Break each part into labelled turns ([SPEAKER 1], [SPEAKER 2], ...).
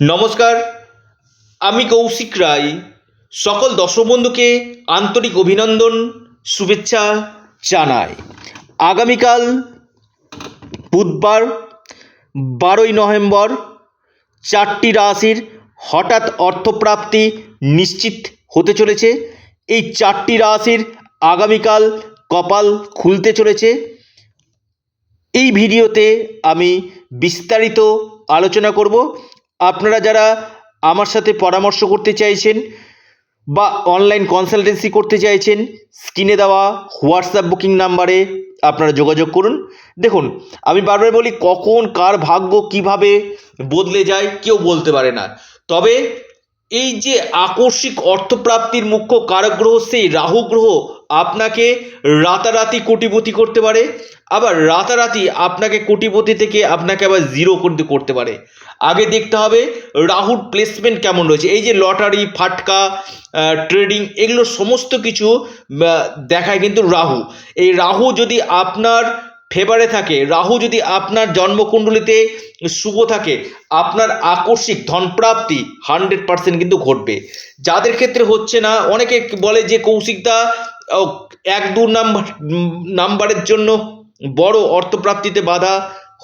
[SPEAKER 1] নমস্কার, আমি কৌশিক রায়। সকল দর্শক বন্ধুকে আন্তরিক অভিনন্দন, শুভেচ্ছা জানাই। আগামীকাল বুধবার, বারোই নভেম্বর, চারটি রাশির হঠাৎ অর্থপ্রাপ্তি নিশ্চিত হতে চলেছে। এই চারটি রাশির আগামীকাল কপাল খুলতে চলেছে। এই ভিডিওতে আমি বিস্তারিত আলোচনা করব। আপনারা যারা আমার সাথে পরামর্শ করতে চাইছেন বা অনলাইন কনসালটেন্সি করতে চাইছেন স্ক্রিনে দেওয়া হোয়াটসঅ্যাপ বুকিং নাম্বারে আপনারা যোগাযোগ করুন। দেখুন, আমি বারবার বলি, কখন, কার ভাগ্য কীভাবে বদলে যায় কেউ বলতে পারে না। তবে এই যে আকস্মিক অর্থপ্রাপ্তির মুখ্য কারক গ্রহ, সেই রাহু গ্রহ আপনাকে রাতারাতি কোটিপতি করতে পারে, আবার রাতারাতি আপনাকে কোটিপতি থেকে আপনাকে আবার জিরো করতে করতে পারে। আগে দেখতে হবে রাহুর প্লেসমেন্ট কেমন রয়েছে। এই যে লটারি ফাটকা ট্রেডিং এগুলো সমস্ত কিছু দেখায় কিন্তু রাহু। এই রাহু যদি আপনার ফেভারে থাকে, রাহু যদি আপনার জন্মকুণ্ডলিতে শুভ থাকে, আপনার আকস্মিক ধনপ্রাপ্তি হান্ড্রেড পার্সেন্ট কিন্তু ঘটবে। যাদের ক্ষেত্রে হচ্ছে না, অনেকে বলে যে কৌশিকদা এক দু নাম্বার, নাম্বারের জন্য বড় অর্থপ্রাপ্তিতে বাধা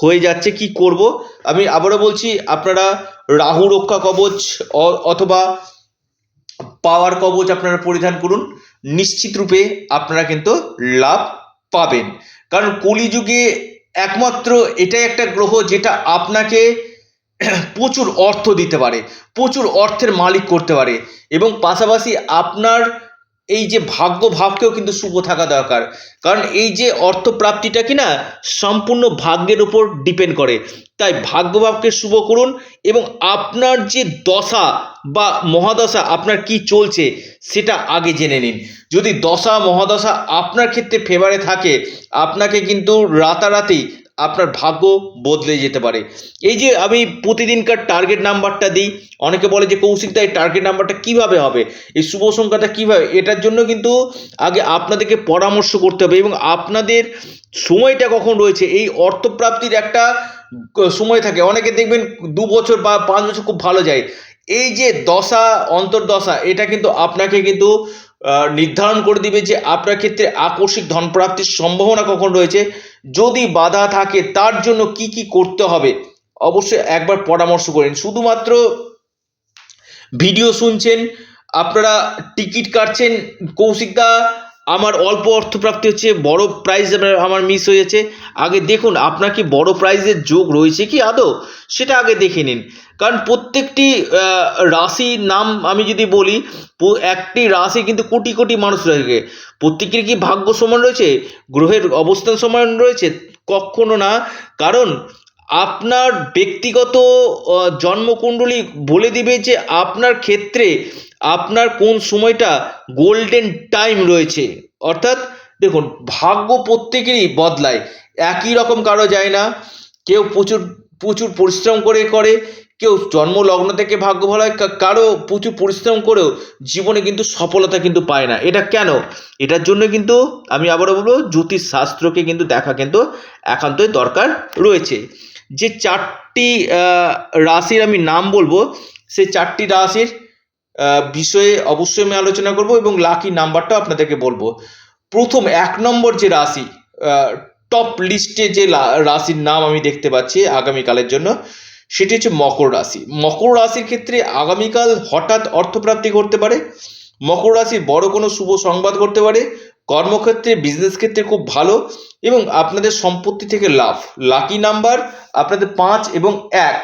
[SPEAKER 1] হয়ে যাচ্ছে, কি করব? আমি আবারও বলছি, আপনারা রাহু রক্ষা কবচ অথবা পাওয়ার কবচ আপনারা পরিধান করুন। নিশ্চিত রূপে আপনারা কিন্তু লাভ পাবেন। কারণ কলিযুগে একমাত্র এটাই একটা গ্রহ যেটা আপনাকে প্রচুর অর্থ দিতে পারে, প্রচুর অর্থের মালিক করতে পারে এবং পাশাপাশি আপনার এই যে ভাগ্য ভাবকেও কিন্তু শুভ থাকা দরকার। কারণ এই যে অর্থ প্রাপ্তিটা কি না, সম্পূর্ণ ভাগ্যের উপর ডিপেন্ড করে। তাই ভাগ্যভাবকে শুভ করুন এবং আপনার যে দশা বা মহাদশা, আপনার কি চলছে সেটা আগে জেনে নিন। যদি দশা, মহাদশা আপনার ক্ষেত্রে ফেভারে থাকে, আপনাকে কিন্তু রাতারাতি আপনার ভাগ্য বদলে যেতে পারে। এই যে আমি প্রতিদিনকার টার্গেট নাম্বারটা দিই, অনেকে বলে যে কৌশিক এই টার্গেট নাম্বারটা কীভাবে হবে? এই শুভ সংখ্যাটা কীভাবে? এটার জন্য কিন্তু আগে আপনাদেরকে পরামর্শ করতে হবে এবং আপনাদের সময়টা কখন রয়েছে? এই অর্থপ্রাপ্তির একটা সময় থাকে। অনেকে দেখবেন দু বছর বা পাঁচ বছর খুব ভালো যায়। এই যে দশা, অন্তর্দশা, এটা কিন্তু আপনাকে কিন্তু নির্ধারণ করে দিবে যে আপনার ক্ষেত্রে আকস্মিক ধনপ্রাপ্তির সম্ভাবনা কখন রয়েছে। যদি বাধা থাকে তার জন্য কি কি করতে হবে? অবশ্যই একবার পরামর্শ করেন। শুধুমাত্র ভিডিও শুনছেন, আপনারা টিকিট কাটছেন কৌশিকদা আমার অল্প অর্থপ্রাপ্তি হচ্ছে, বড় প্রাইজ আমার মিস হয়েছে আগে দেখুন, আপনার কি বড় প্রাইজের যোগ রয়েছে কি আদৌ? সেটা আগে দেখে নিন। কারণ প্রত্যেকটি রাশির নাম আমি যদি বলি একটি রাশি কিন্তু কোটি কোটি মানুষ রয়েছে। প্রত্যেকের কি ভাগ্য সমান রয়েছে? গ্রহের অবস্থান সমান রয়েছে? কখনো না। কারণ আপনার ব্যক্তিগত জন্মকুণ্ডলী বলে দিবে যে আপনার ক্ষেত্রে আপনার কোন সময়টা গোল্ডেন টাইম রয়েছে। অর্থাৎ দেখুন, ভাগ্য প্রত্যেকেরই বদলায়। একই রকম কারও যায় না। কেউ প্রচুর প্রচুর পরিশ্রম করে করে, কেউ জন্ম লগ্ন থেকে ভাগ্য ভালো হয় কারও প্রচুর পরিশ্রম করেও জীবনে কিন্তু সফলতা কিন্তু পায় না। এটা কেন? এটার জন্য কিন্তু আমি আবারও বলব জ্যোতিষ শাস্ত্রকে কিন্তু দেখা কিন্তু একান্তই দরকার রয়েছে। যে চারটি রাশির আমি নাম বলব, সেই চারটি রাশির বিষয়ে অবশ্যই আমি আলোচনা করব এবং লাকি নাম্বারটাও আপনাদেরকে বলব। প্রথম এক নম্বর যে রাশি টপ লিস্টে যে রাশির নাম আমি দেখতে পাচ্ছি আগামীকালের জন্য, সেটি হচ্ছে মকর রাশি। মকর রাশির ক্ষেত্রে আগামীকাল হঠাৎ অর্থপ্রাপ্তি করতে পারে, মকর রাশি বড় কোনো শুভ সংবাদ করতে পারে কর্মক্ষেত্রে বিজনেস ক্ষেত্রে খুব ভালো এবং আপনাদের সম্পত্তি থেকে লাভ। লাকি নাম্বার আপনাদের পাঁচ এবং এক।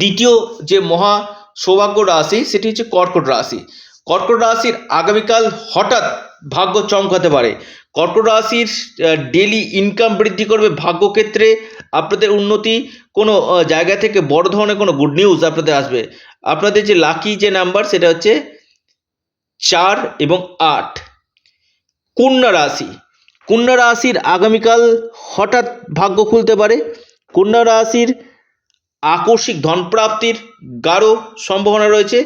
[SPEAKER 1] দ্বিতীয় যে মহা সৌভাগ্য রাশি, সেটি হচ্ছে কর্কট রাশি। কর্কট রাশির আগামীকাল হঠাৎ ভাগ্য চমকাতে পারে। কর্কট রাশির ডেলি ইনকাম বৃদ্ধি করবে ভাগ্যক্ষেত্রে। আপনাদের উন্নতি কোনো জায়গা থেকে বড় ধরনের কোনো গুড নিউজ আপনাদের আসবে। আপনাদের যে লাকি যে নাম্বার সেটা হচ্ছে চার এবং আট। কন্যা রাশি। কন্যা রাশির আগামীকাল হঠাৎ ভাগ্য খুলতে পারে। কন্যা রাশির আকস্মিক ধনপ্রাপ্তির গাঢ় সম্ভাবনা রয়েছে।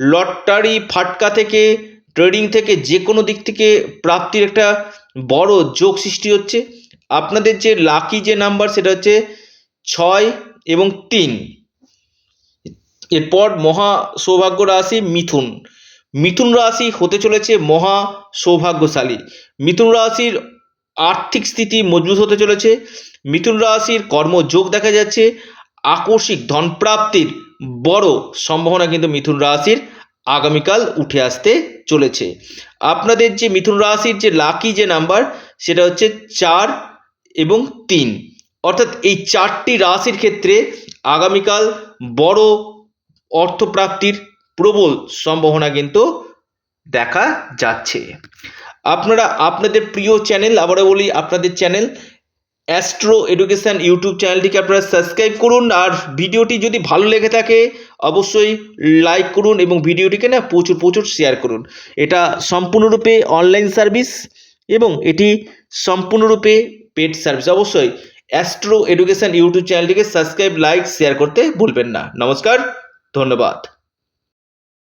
[SPEAKER 1] লটারি ফাটকা থেকে, ট্রেডিং থেকে যে কোনো দিক থেকে প্রাপ্তির একটা বড় যোগ সৃষ্টি হচ্ছে। আপনাদের যে লাকি যে নাম্বার সেটা হচ্ছে ছয় এবং তিন। এরপর মহা সৌভাগ্য রাশি মিথুন। মিথুন রাশি হতে চলেছে মহা সৌভাগ্যশালী। মিথুন রাশির আর্থিক স্থিতি মজবুত হতে চলেছে। মিথুন রাশির কর্মযোগ দেখা যাচ্ছে। আকস্মিক ধনপ্রাপ্তির বড় সম্ভাবনা কিন্তু মিথুন রাশির আগামীকাল উঠে আসতে চলেছে। আপনাদের যে মিথুন রাশির যে লাকি যে নাম্বার, সেটা হচ্ছে চার এবং তিন। অর্থাৎ এই চারটি রাশির ক্ষেত্রে আগামীকাল বড় অর্থপ্রাপ্তির প্রবল সম্ভাবনা কিন্তু দেখা যাচ্ছে। আপনারা, আপনাদের প্রিয় চ্যানেল আবারও বলি আপনাদের চ্যানেল অ্যাস্ট্রো এডুকেশন ইউটিউব চ্যানেলটিকে আপনারা সাবস্ক্রাইব করুন। আর ভিডিওটি যদি ভালো লেগে থাকে, অবশ্যই লাইক করুন এবং ভিডিওটিকে না প্রচুর প্রচুর শেয়ার করুন। এটা সম্পূর্ণরূপে অনলাইন সার্ভিস এবং এটি সম্পূর্ণরূপে পেড সার্ভিস অবশ্যই অ্যাস্ট্রো এডুকেশান ইউটিউব চ্যানেলটিকে সাবস্ক্রাইব লাইক শেয়ার করতে ভুলবেন না। নমস্কার, ধন্যবাদ।